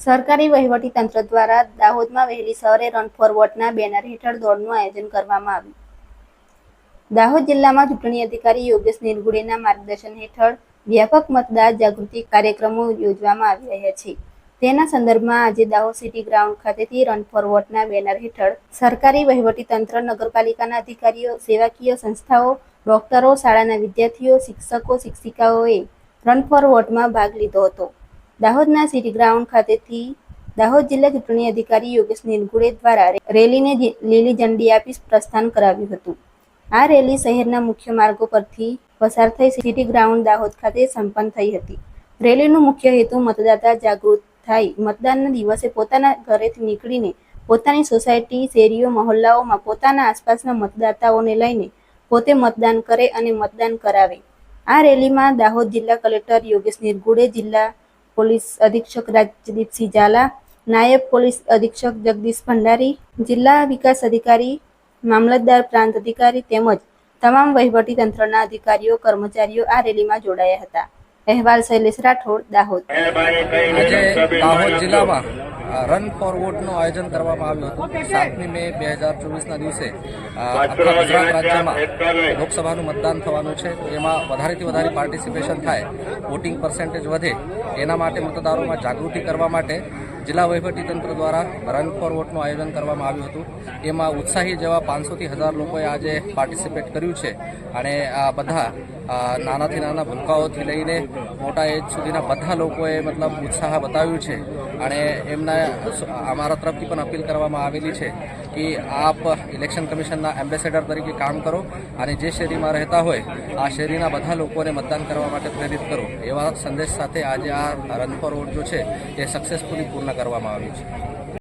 સરકારી વહીવટી તંત્ર દ્વારા દાહોદમાં વહેલી સવારે રન ફોર વોટના બેનર હેઠળ દોડનું આયોજન કરવામાં આવ્યું. દાહોદ જિલ્લામાં ચૂંટણી અધિકારી યોગેશ નિરગુડેના માર્ગદર્શન હેઠળ વ્યાપક મતદાર જાગૃતિ કાર્યક્રમો યોજવામાં આવી રહ્યા છે. તેના સંદર્ભમાં આજે દાહોદ સિટી ગ્રાઉન્ડ ખાતેથી રન ફોર વોટના બેનર હેઠળ સરકારી વહીવટી તંત્ર નગરપાલિકાના અધિકારીઓ, સેવાકીય સંસ્થાઓ, ડોક્ટરો, શાળાના વિદ્યાર્થીઓ, શિક્ષકો, શિક્ષિકાઓએ રન ફોર વોટમાં ભાગ લીધો હતો. દાહોદના સિટી ગ્રાઉન્ડ ખાતેથી દાહોદ જિલ્લા ચૂંટણી અધિકારી યોગેશ નિરગુડે દ્વારા રેલીને લીલી ઝંડી આપી પ્રસ્થાન કરાવ્યું હતું. આ રેલી શહેરના મુખ્ય માર્ગો પરથી પસાર થઈ સિટી ગ્રાઉન્ડ દાહોદ ખાતે સંપન્ન થઈ હતી. રેલીનો મુખ્ય હેતુ મતદાતા જાગૃત થાય. મતદાનના દિવસે પોતાના ઘરેથી નીકળીને પોતાની સોસાયટી, શેરીઓ, મહોલ્લાઓમાં પોતાના આસપાસના મતદાતાઓને લઈને પોતે મતદાન કરે અને મતદાન કરાવે. આ રેલીમાં દાહોદ જિલ્લા કલેક્ટર યોગેશ નિરગુડે જિલ્લા પોલીસ અધિક્ષક રાજદીપસિંહ ઝાલા નાયબ પોલીસ અધિક્ષક જગદીશ ભંડારી, જિલ્લા વિકાસ અધિકારી, મામલતદાર પ્રાંત અધિકારી તેમજ તમામ વહીવટી તંત્રના અધિકારીઓ, કર્મચારીઓ આ રેલીમાં જોડાયા હતા. અહેવાલ શૈલેષ રાઠોડ, દાહોદ. આજે દાહોદ જિલ્લામાં રન ફોર વોટનું આયોજન કરવામાં આવ્યું હતું. સાતમી મે બે હજાર ચોવીસના દિવસે આખા ગુજરાત રાજ્યમાં લોકસભાનું મતદાન થવાનું છે. એમાં વધારેથી વધારે પાર્ટિસિપેશન થાય. વોટિંગ પર્સન્ટેજ વધે. એના માટે મતદારોમાં જાગૃતિ કરવા માટે જિલ્લા વહીવટીતંત્ર દ્વારા રન ફોર વોટનું આયોજન કરવામાં આવ્યું હતું. એમાં ઉત્સાહી જેવા પાંચસોથી હજાર લોકોએ આજે પાર્ટિસિપેટ કર્યું છે. અને આ બધા નાનાથી નાના ભૂલકાઓથી લઈને મોટા એજ સુધીના બધા લોકોએ મતલબ ઉત્સાહ બતાવ્યું છે. અને એમના અમારા તરફથી પણ અપીલ કરવામાં આવેલી છે કે આપ ઇલેક્શન કમિશનના એમ્બેસેડર તરીકે કામ કરો અને જે શેરીમાં રહેતા હોય, આ શેરીના બધા લોકોને મતદાન કરવા માટે પ્રેરિત કરો. એવા સંદેશ સાથે આજે આ રન ફોર વોટ જો છે એ સક્સેસફુલી પૂર્ણ કરવામાં આવ્યું છે.